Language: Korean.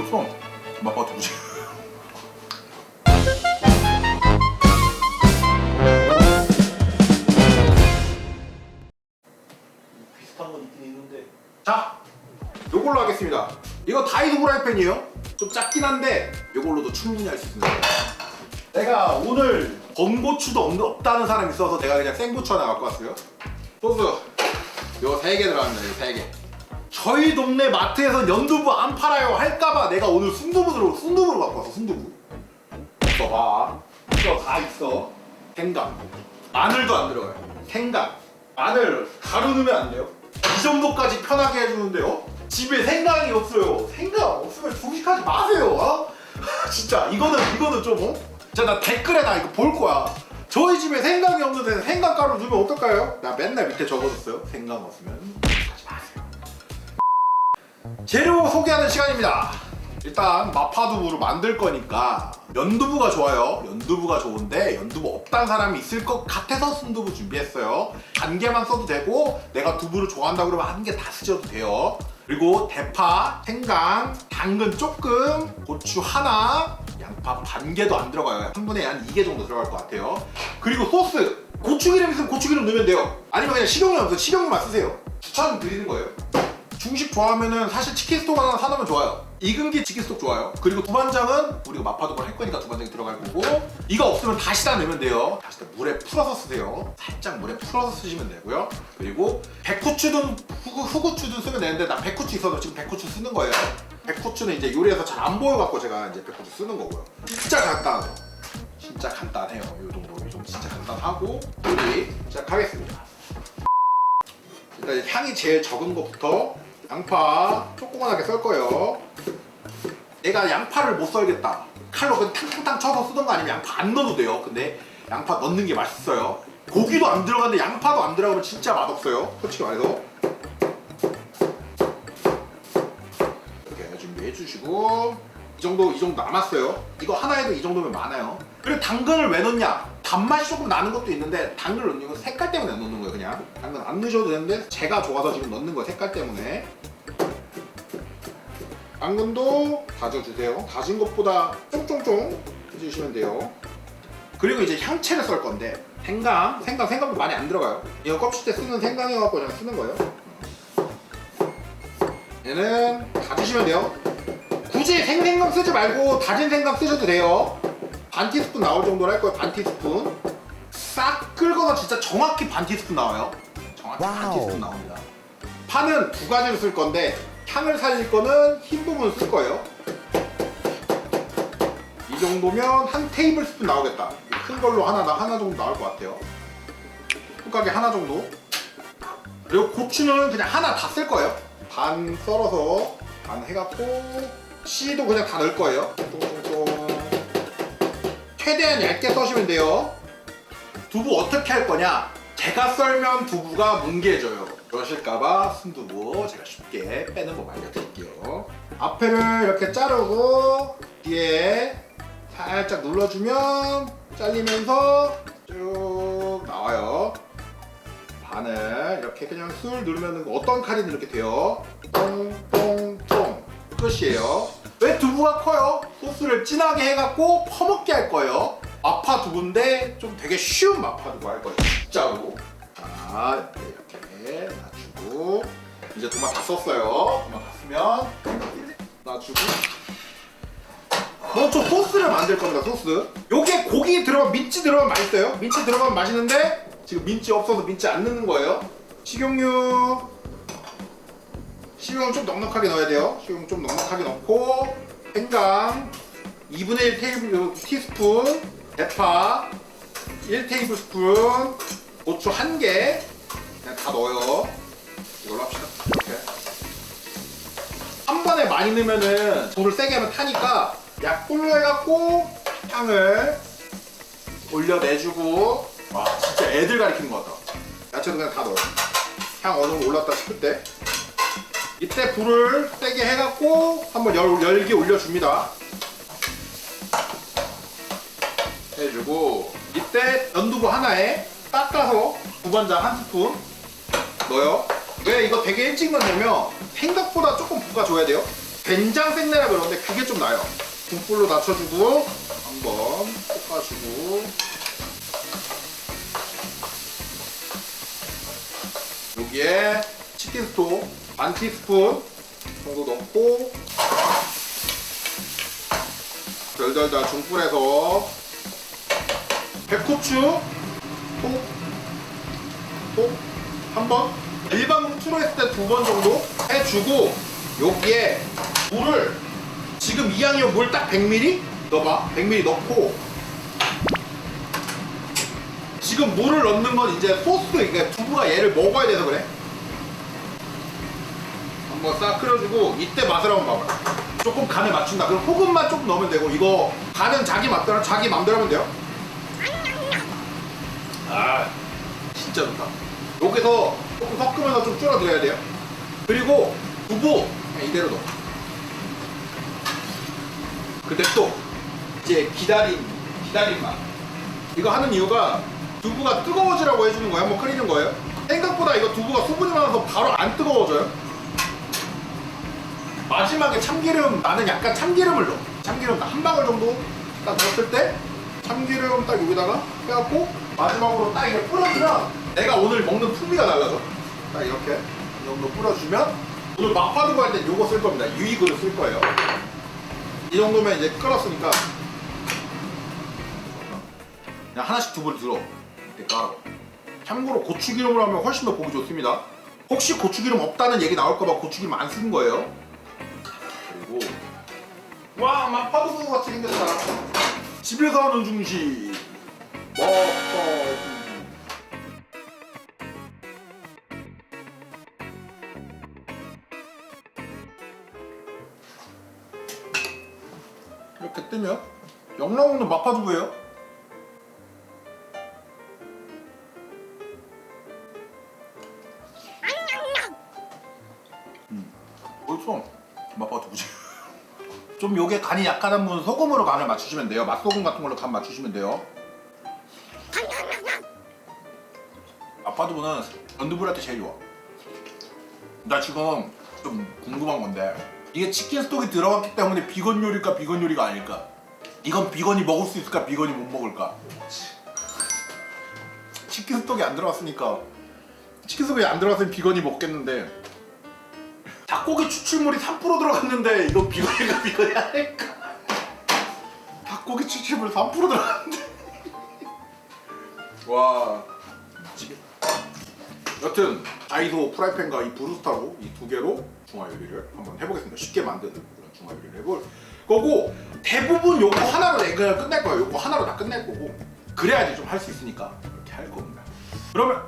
벌써 맛봐 두부지. 비슷한 건 있긴 있는데. 자, 요걸로 하겠습니다. 이거 다이소 프라이팬이에요. 좀 작긴 한데 요걸로도 충분히 할 수 있습니다. 내가 오늘 건고추도 없, 없다는 사람이 있어서 내가 그냥 생고추 하나 갖고 왔어요. 소스 요세 개 들어갑니다. 이세 개. 저희 동네 마트에서 연두부 안 팔아요 할까봐 내가 오늘 순두부 들어 순두부로 갖고 왔어 순두부. 있어 봐. 이거 다 있어. 생강. 마늘도 안 들어가요. 생강. 마늘 가루 넣으면 안 돼요. 이 정도까지 편하게 해주는데요. 집에 생강이 없어요. 생강 없으면 중식하지 마세요. 어? 진짜 이거는 이거는 좀 어? 진짜 나 댓글에 나 이거 볼 거야. 저희 집에 생강이 없는데 생강 가루 넣으면 어떨까요? 나 맨날 밑에 적어줬어요. 생강 없으면. 재료 소개하는 시간입니다. 일단 마파두부를 만들 거니까 연두부가 좋아요. 연두부가 좋은데 연두부 없다는 사람이 있을 것 같아서 순두부 준비했어요. 한 개만 써도 되고 내가 두부를 좋아한다 그러면 한 개 다 쓰셔도 돼요. 그리고 대파, 생강, 당근 조금, 고추 하나, 양파 반 개도 안 들어가요. 한 분에 한 2개 정도 들어갈 것 같아요. 그리고 소스 고추기름 있으면 고추기름 넣으면 돼요. 아니면 그냥 식용유 없으면 식용유만 쓰세요. 추천 드리는 거예요. 중식 좋아하면은 사실 치킨 스톡 하나 사놓으면 좋아요. 익은기 치킨 스톡 좋아요. 그리고 두반장은 우리가 마파두부를 할 거니까 두반장이 들어갈 거고 이거 없으면 다시 다 넣으면 돼요. 다시 다 물에 풀어서 쓰세요. 살짝 물에 풀어서 쓰시면 되고요. 그리고 백후추든 후구, 후구추든 쓰면 되는데 나 백후추 있어서 지금 백후추 쓰는 거예요. 백후추는 이제 요리에서 잘 안 보여갖고 제가 이제 백후추 쓰는 거고요. 진짜 간단하죠. 진짜 간단해요. 이 정도, 이 정도 진짜 간단하고 요리 시작하겠습니다. 일단 향이 제일 적은 것부터 양파 조그만하게 썰 거예요. 내가 양파를 못 썰겠다. 칼로 그냥 탕탕탕 쳐서 쓰던 거 아니면 양파 안 넣어도 돼요. 근데 양파 넣는 게 맛있어요. 고기도 안 들어가는데 양파도 안 들어가면 진짜 맛없어요. 솔직히 말해서. 이렇게 준비해 주시고 이 정도 이 정도 남았어요. 이거 하나에도 이 정도면 많아요. 그리고 당근을 왜 넣냐? 단맛이 조금 나는 것도 있는데 당근을 넣는 건 색깔 때문에 넣는 거예요, 그냥. 당근 안 넣으셔도 되는데 제가 좋아서 지금 넣는 거예요, 색깔 때문에. 당근도 다져주세요. 다진 것보다 쫑쫑쫑 해주시면 돼요. 그리고 이제 향채를 썰 건데 생강, 생강, 생강도 많이 안 들어가요. 이거 껍질 때 쓰는 생강이어갖고 그냥 쓰는 거예요. 얘는 다지시면 돼요. 굳이 생생강 쓰지 말고 다진 생강 쓰셔도 돼요. 반 티스푼 나올 정도로 할 거예요. 반 티스푼. 싹 끓거나 진짜 정확히 반 티스푼 나와요. 정확히 반 와우. 티스푼 나옵니다. 파는 두 가지를 쓸 건데 향을 살릴 거는 흰 부분 쓸 거예요. 이 정도면 한 테이블 스푼 나오겠다. 큰 걸로 하나 나 하나 정도 나올 것 같아요. 뚜껑에 하나 정도. 그리고 고추는 그냥 하나 다 쓸 거예요. 반 썰어서 반 해갖고 씨도 그냥 다 넣을 거예요. 똥똥똥. 최대한 얇게 써시면 돼요. 두부 어떻게 할 거냐? 제가 썰면 두부가 뭉개져요. 그러실까봐 순두부 제가 쉽게 빼는 법 알려드릴게요. 앞에를 이렇게 자르고 뒤에 살짝 눌러주면 잘리면서 쭉 나와요. 반을 이렇게 그냥 술 누르면 어떤 칼이든 이렇게 돼요. 똥똥똥 끝이에요. 왜 두부가 커요? 소스를 진하게 해갖고 퍼먹게 할 거예요. 마파 두부인데 좀 되게 쉬운 마파 두부 할 거예요. 진짜로. 자 이렇게 놔주고 이제 도마 다 썼어요. 도마 다 쓰면 놔주고. 먼저 소스를 만들 겁니다. 소스. 요게 고기 들어가 민치 들어가면 맛있어요. 민치 들어가면 맛있는데 지금 민치 없어서 민치 안 넣는 거예요. 식용유. 식용 좀 넉넉하게 넣어야 돼요. 식용 좀 넉넉하게 넣고 생강 2분의 1 테이블 티스푼 대파 1 테이블 스푼 고추 1개 그냥 다 넣어요. 이걸로 합시다. 이렇게 한 번에 많이 넣으면은 불을 세게 하면 타니까 약불로 해갖고 향을 올려내주고 와 진짜 애들 가리키는 것 같다. 야채도 그냥 다 넣어요. 향 어느 정도 올랐다 싶을 때 이때 불을 세게 해갖고 한번 열, 열기 올려줍니다. 해주고 이때 연두부 하나에 닦아서 두반장 한 스푼 넣어요. 왜 이거 되게 일찍 넣냐면 생각보다 조금 부가 줘야 돼요. 된장 생내라 그러는데 그게 좀 나요. 중불로 낮춰주고 한번 볶아주고 여기에 치킨 스톡 반 티스푼 정도 넣고 덜덜덜 중불에서 백후추 톡톡 한번. 일반 후추로 했을 때 두 번 정도 해주고 여기에 물을 지금 이왕이면 물 딱 100ml 넣어봐. 100ml 넣고 지금 물을 넣는 건 이제 소스 그러니까 두부가 얘를 먹어야 돼서 그래 한번 싹 끓여주고 이때 맛을 한번 봐봐 조금 간을 맞춘다. 그럼 소금만 조금 넣으면 되고 이거 간은 자기 맛대로 자기 맘대로 하면 돼요? 아 진짜 좋다. 여기서 조금 섞으면서 좀 줄여드려야 돼요. 그리고 두부 이대로 넣어 근데 또 이제 기다림 기다림 맛. 이거 하는 이유가 두부가 뜨거워지라고 해주는 거야 한번 끓이는 거예요? 생각보다 이거 두부가 수분이 많아서 바로 안 뜨거워져요 마지막에 참기름 나는 약간 참기름을 넣어. 참기름 한 방울 정도 딱 넣었을 때 참기름 딱 여기다가 해갖고 마지막으로 딱 이렇게 뿌려주면 내가 오늘 먹는 풍미가 달라져. 딱 이렇게 이 정도 뿌려주면 오늘 막파두부 할때 요거 쓸 겁니다. 유익으로 쓸 거예요. 이 정도면 이제 끓었으니까 그냥 하나씩 두부를 들어. 이렇게 깔아 참고로 고추기름으로 하면 훨씬 더 보기 좋습니다. 혹시 고추기름 없다는 얘기 나올까봐. 고추기름 안 쓰는 거예요 그리고. 와 마파두부 같이 생겼다. 집에서 하는 중식. 마파두부 이렇게 뜨면 영락 먹는 마파두부예요 마파두부지. 좀 요게 간이 약하다는 분은 소금으로 간을 맞추시면 돼요. 맛소금 같은 걸로 간 맞추시면 돼요. 마파두부는 연두부할 때 제일 좋아. 나 지금 좀 궁금한 건데 이게 치킨 스톡이 들어갔기 때문에 비건 요리일까 비건 요리가 아닐까? 이건 비건이 먹을 수 있을까 비건이 못 먹을까? 치킨 스톡이 안 들어갔으니까 치킨 스톡이 안 들어갔으면 비건이 먹겠는데 닭고기 추출물이 3% 들어갔는데 이거 비건이가 비건이 아닐까? 닭고기 추출물 3% 들어갔는데. 와. 미치겠다 여튼 다이소 프라이팬과 이 브루스타로 이 두 개로 중화 요리를 한번 해보겠습니다. 쉽게 만드는 그런 중화 요리를 해볼 거고 대부분 요거 하나로 내- 그냥 끝낼 거예요. 요거 하나로 다 끝낼 거고 그래야지 좀 할 수 있으니까 이렇게 할 겁니다. 그러면